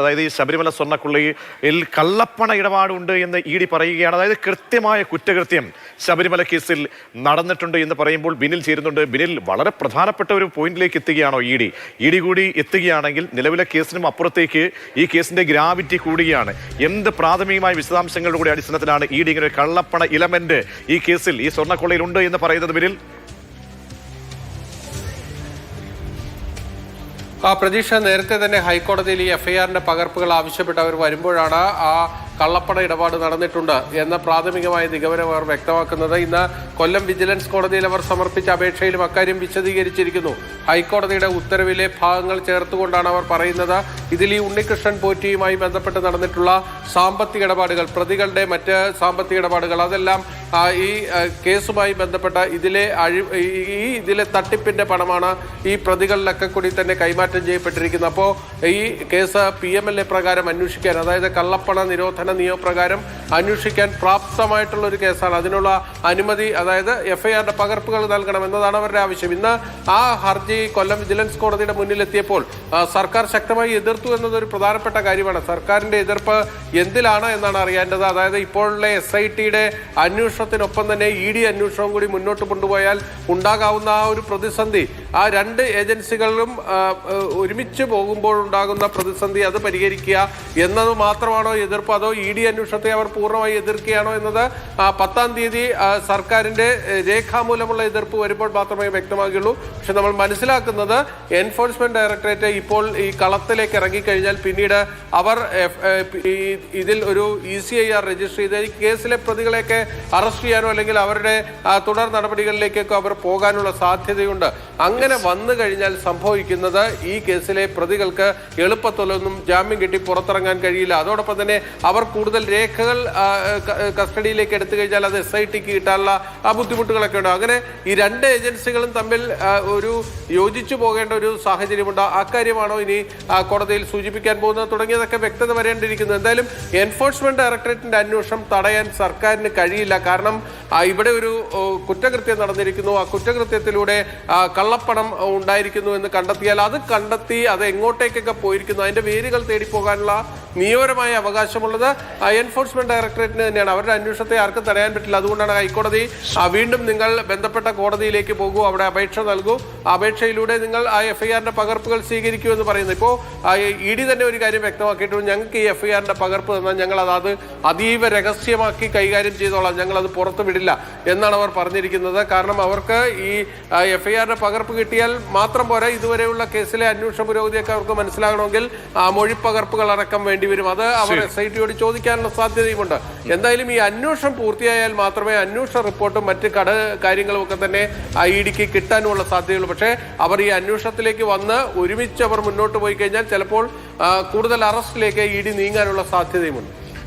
അതായത് ഈ ശബരിമല സ്വർണക്കുള്ളിയിൽ കള്ളപ്പണ ഇടപാടുണ്ട് എന്ന് ഇ ഡി പറയുകയാണ്. അതായത് കൃത്യമായ കുറ്റകൃത്യം ശബരിമല കേസിൽ നടന്നിട്ടുണ്ട് എന്ന് പറയുമ്പോൾ ബിനിൽ ചേരുന്നുണ്ട്. ബിനിൽ വളരെ പ്രധാനപ്പെട്ട ഒരു പോയിന്റിലേക്ക് എത്തുകയാണോ ഇ ഡി? ഇ ഡി കൂടി എത്തുകയാണെങ്കിൽ നിലവിലെ കേസിനും അപ്പുറത്തേക്ക് ഈ കേസിന്റെ ഗ്രാവിറ്റി കൂടുകയാണ്. എന്ത് പ്രാഥമികമായ വിശദാംശങ്ങളുടെ കൂടി അടിസ്ഥാനത്തിലാണ് ഇ ഡി ഇങ്ങനെ കള്ളപ്പണ ഇലമെന്റ് ഈ കേസിൽ ഈ സ്വർണക്കുള്ളിയിൽ ഉണ്ട് എന്ന് പറയുന്നത് ബിനിൽ? ആ പ്രതീക്ഷ നേരത്തെ തന്നെ ഹൈക്കോടതിയിൽ ഈ എഫ്ഐആറിന്റെ പകർപ്പുകൾ ആവശ്യപ്പെട്ടവർ വരുമ്പോഴാണ് ആ കള്ളപ്പട ഇടപാട് നടന്നിട്ടുണ്ട് എന്ന പ്രാഥമികമായ നിഗമനം അവർ വ്യക്തമാക്കുന്നത്. ഇന്ന് കൊല്ലം വിജിലൻസ് കോടതിയിൽ അവർ സമർപ്പിച്ച അപേക്ഷയിലും അക്കാര്യം വിശദീകരിച്ചിരിക്കുന്നു. ഹൈക്കോടതിയുടെ ഉത്തരവിലെ ഭാഗങ്ങൾ ചേർത്തുകൊണ്ടാണ് അവർ പറയുന്നത്. ഇതിൽ ഈ ഉണ്ണികൃഷ്ണൻ പോറ്റിയുമായി ബന്ധപ്പെട്ട് നടന്നിട്ടുള്ള സാമ്പത്തിക ഇടപാടുകൾ പ്രതികളുടെ മറ്റ് സാമ്പത്തിക ഇടപാടുകൾ അതെല്ലാം ഈ കേസുമായി ബന്ധപ്പെട്ട ഇതിലെ അഴി ഈ- ഇതിലെ തട്ടിപ്പിന്റെ പണമാണ് ഈ പ്രതികളിലൊക്കെ കൂടി തന്നെ കൈമാറ്റം ചെയ്യപ്പെട്ടിരിക്കുന്നത്. അപ്പോൾ ഈ case P M L A പ്രകാരം അന്വേഷിക്കാൻ അതായത് കള്ളപ്പണ നിരോധന നിയമപ്രകാരം അന്വേഷിക്കാൻ പ്രാപ്തമായിട്ടുള്ള ഒരു കേസാണ്. അതിനുള്ള അനുമതി അതായത് എഫ്ഐആറിന്റെ പകർപ്പുകൾ നൽകണം എന്നതാണ് അവരുടെ ആവശ്യം. ഇന്ന് ആ ഹർജി കൊല്ലം വിജിലൻസ് കോടതിയുടെ മുന്നിലെത്തിയപ്പോൾ സർക്കാർ ശക്തമായി എതിർത്തു എന്നതൊരു പ്രധാനപ്പെട്ട കാര്യമാണ്. സർക്കാരിന്റെ എതിർപ്പ് എന്തിലാണ് എന്നാണ് അറിയേണ്ടത്. അതായത് ഇപ്പോഴുള്ള എസ് ഐ ടിയുടെ അന്വേഷണത്തിനൊപ്പം തന്നെ ഇ ഡി അന്വേഷണവും കൂടി മുന്നോട്ട് കൊണ്ടുപോയാൽ ഉണ്ടാകാവുന്ന ആ ഒരു പ്രതിസന്ധി ആ രണ്ട് ആ, ഒരുമിച്ച് പോകുമ്പോൾ ഉണ്ടാകുന്ന പ്രതിസന്ധി അത് പരിഹരിക്കുക എന്നത് മാത്രമാണോ എതിർപ്പ്? അതോ ഇ ഡി അന്വേഷണത്തെ അവർ പൂർണമായി എതിർക്കുകയാണോ എന്നത് പത്താം തീയതി സർക്കാരിന്റെ രേഖാമൂലമുള്ള എതിർപ്പ് വരുമ്പോൾ മാത്രമേ വ്യക്തമാകുകയുള്ളൂ. പക്ഷെ നമ്മൾ മനസ്സിലാക്കുന്നത് എൻഫോഴ്സ്മെന്റ് ഡയറക്ടറേറ്റ് ഇപ്പോൾ ഈ കളത്തിലേക്ക് ഇറങ്ങിക്കഴിഞ്ഞാൽ പിന്നീട് അവർ ഇതിൽ ഒരു E C I R register ചെയ്ത് ഈ കേസിലെ പ്രതികളെയൊക്കെ അറസ്റ്റ് ചെയ്യാനോ അല്ലെങ്കിൽ അവരുടെ തുടർ നടപടികളിലേക്കൊക്കെ അവർ പോകാനുള്ള സാധ്യതയുണ്ട്. അങ്ങനെ വന്നു കഴിഞ്ഞാൽ സംഭവിക്കുന്നത് ഈ കേസിലെ പ്രതികൾക്ക് എളുപ്പത്തിലൊന്നും ജാമ്യം കിട്ടി പുറത്തിറങ്ങാൻ കഴിയില്ല. അതോടൊപ്പം തന്നെ അവർ കൂടുതൽ രേഖകൾ കസ്റ്റഡിയിലേക്ക് എടുത്തു കഴിഞ്ഞാൽ അത് എസ് ഐ ടിക്ക് കിട്ടാനുള്ള ആ ബുദ്ധിമുട്ടുകളൊക്കെ ഉണ്ട്. അങ്ങനെ ഈ രണ്ട് ഏജൻസികളും തമ്മിൽ ഒരു യോജിച്ചു പോകേണ്ട ഒരു സാഹചര്യമുണ്ട്. അക്കാര്യമാണോ ഇനി കോടതിയിൽ സൂചിപ്പിക്കാൻ പോകുന്നത്? തുടങ്ങിയതൊക്കെ വ്യക്തത വരേണ്ടിയിരിക്കുന്നു. എന്തായാലും എൻഫോഴ്സ്മെന്റ് ഡയറക്ടറേറ്റിന്റെ അന്വേഷണം തടയാൻ സർക്കാരിന് കഴിയില്ല. കാരണം ഇവിടെ ഒരു കുറ്റകൃത്യം നടന്നിരിക്കുന്നു. ആ കുറ്റകൃത്യത്തിലൂടെ ആ, കള്ളപ്പണം ഉണ്ടായിരിക്കുന്നു എന്ന് കണ്ടെത്തിയാൽ അത് കണ്ടെത്തി അത് എങ്ങോട്ടേക്കൊക്കെ പോയിരിക്കുന്നു അതിന്റെ വേരുകൾ തേടി പോകാനുള്ള നിയമപരമായ അവകാശമുള്ളത് എൻഫോഴ്സ്മെന്റ് ഡയറക്ടറേറ്റിന് തന്നെയാണ്. അവരുടെ അന്വേഷണത്തെ ആർക്കും തടയാൻ പറ്റില്ല. അതുകൊണ്ടാണ് ഹൈക്കോടതി വീണ്ടും നിങ്ങൾ ബന്ധപ്പെട്ട കോടതിയിലേക്ക് പോകൂ അവിടെ അപേക്ഷ നൽകൂ. അപേക്ഷയിലൂടെ നിങ്ങൾ ആ എഫ്ഐആറിന്റെ പകർപ്പുകൾ സ്വീകരിക്കൂ എന്ന് പറയുന്നത് ഇപ്പോൾ ഇ ഡി തന്നെ ഒരു കാര്യം വ്യക്തമാക്കിയിട്ടുണ്ട്. ഞങ്ങൾക്ക് ഈ എഫ്ഐആറിന്റെ പകർപ്പ് തന്നാൽ ഞങ്ങൾ അത് അത് അതീവ രഹസ്യമാക്കി കൈകാര്യം ചെയ്തോളാം. ഞങ്ങൾ അത് പുറത്തു വിടില്ല എന്നാണ് അവർ പറഞ്ഞിരിക്കുന്നത്. കാരണം അവർക്ക് ഈ എഫ്ഐആറിന്റെ പകർപ്പ് കിട്ടിയാൽ മാത്രം പോരാ ഇതുവരെയുള്ള കേസിലെ അന്വേഷണ പുരോഗതിയൊക്കെ അവർക്ക് മനസ്സിലാകണമെങ്കിൽ ആ മൊഴിപ്പകർപ്പുകൾ അടക്കം വേണ്ടിവരും. അത് അവർ എസ് ഐ ടിയോട് ചോദിക്കാനുള്ള സാധ്യതയുമുണ്ട്. എന്തായാലും ഈ അന്വേഷണം പൂർത്തിയായാൽ മാത്രമേ അന്വേഷണ റിപ്പോർട്ടും മറ്റ് കട കാര്യങ്ങളും ഒക്കെ തന്നെ ഐ ഡിക്ക് കിട്ടാനുമുള്ള സാധ്യതയുള്ളൂ. പക്ഷേ അവർ ഈ അന്വേഷണത്തിലേക്ക് വന്ന് ഒരുമിച്ച് അവർ മുന്നോട്ട് പോയി കഴിഞ്ഞാൽ ചിലപ്പോൾ കൂടുതൽ അറസ്റ്റിലേക്ക് ഇ ഡി നീങ്ങാനുള്ള സാധ്യതയുമുണ്ട്.